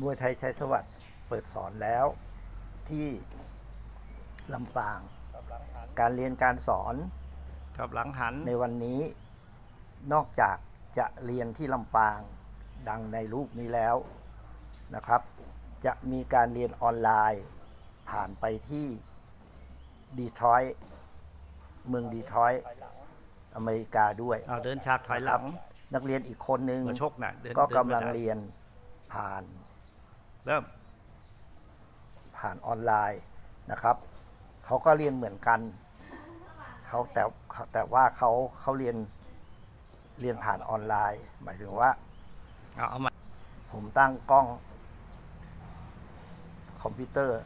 มวยไทยชัยสวัสดิ์เปิดสอนแล้วที่ลำปาง การเรียนการสอนกับหลังหันในวันนี้นอกจากจะเรียนที่ลำปางดังในรูปนี้แล้วนะครับ จะมีการเรียนออนไลน์ ผ่านไปที่ดีทรอยต์เมืองดีทรอยต์อเมริกาด้วยเอาเดินฉากถอยหลัง นักเรียนอีกคนนึงมาชกน่ะเดินก็ดินกำลังไม่ได้เรียนผ่าน เริ่ม ผ่านออนไลน์นะครับเขาก็เรียนเหมือนกันเขาแต่แต่ว่าเขาเขาเรียนเรียนผ่านออนไลน์ หมายถึงว่า เอาเอามาผมตั้งกล้อง คอมพิวเตอร์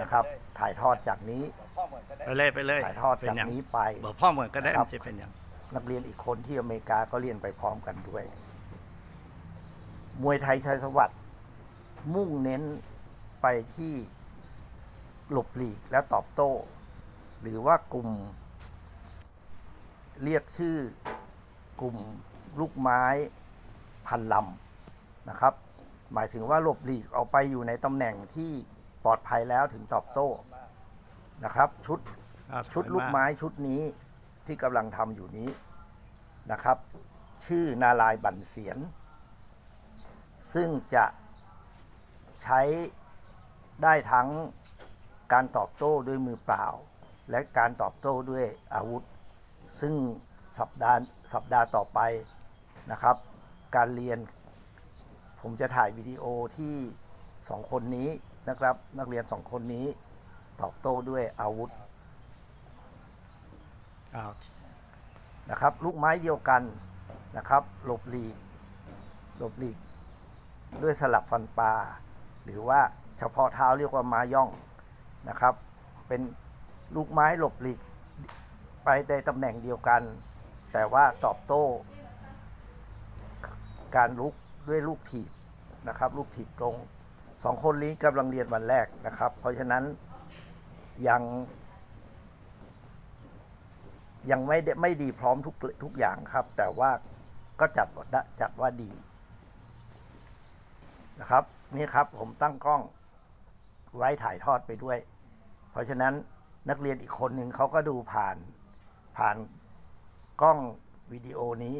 นะครับ ถ่ายทอดจากนี้ ไปเลยไปเลยถ่ายทอดเป็นจากอย่างนี้ไปบอกพ่อเหมือนก็ได้ครับมันจะเป็นอย่างนักเรียนอีกคนที่อเมริกาก็เรียนไปพร้อมกันด้วย มวยไทยชัยสวัสดิ์ มุ่งเน้นไปที่หลบหลีกและตอบโต้ หรือว่ากลุ่ม เรียกชื่อกลุ่มลูกไม้พันลำนะครับ หมายถึงว่าหลบหลีกออกไปอยู่ในตำแหน่งที่ปลอดภัยแล้วถึงตอบโต้นะครับ ชุดเอาชุดถอยลูกไม้ชุดนี้ที่กำลังทำอยู่นี้นะครับ ชื่อนารายณ์บันเสียน ซึ่งจะ ใช้ได้ทั้งการตอบโต้ด้วยมือเปล่า และการตอบโต้ด้วยอาวุธ ซึ่งสัปดาห์สัปดาห์ต่อไปนะครับ การเรียน ผมจะถ่ายวิดีโอที่สองคนนี้นะครับ นักเรียนสองคนนี้ตอบโต้ด้วยอาวุธนะครับ ลูกไม้เดียวกันนะครับหลบหลีกหลบหลีกด้วยสลับฟันปลา หรือว่าเฉพาะเท้าเรียกว่ามาย่องนะครับ เป็นลูกไม้หลบหลีกไปในตำแหน่งเดียวกัน แต่ว่าตอบโต้ การลุกด้วยลูกถีบนะครับลูกถีบตรงสองคนนี้กำลังเรียนวันแรกนะครับ เพราะฉะนั้นยังยังไม่ได้ไม่ดีพร้อมทุกทุกอย่างครับ แต่ว่าก็จัดว่าได้จัดว่าดีนะครับ นี่ครับผมตั้งกล้องไว้ถ่ายทอดไปด้วย เพราะฉะนั้นนักเรียนอีกคนหนึ่งเขาก็ดูผ่านผ่านกล้องวิดีโอนี้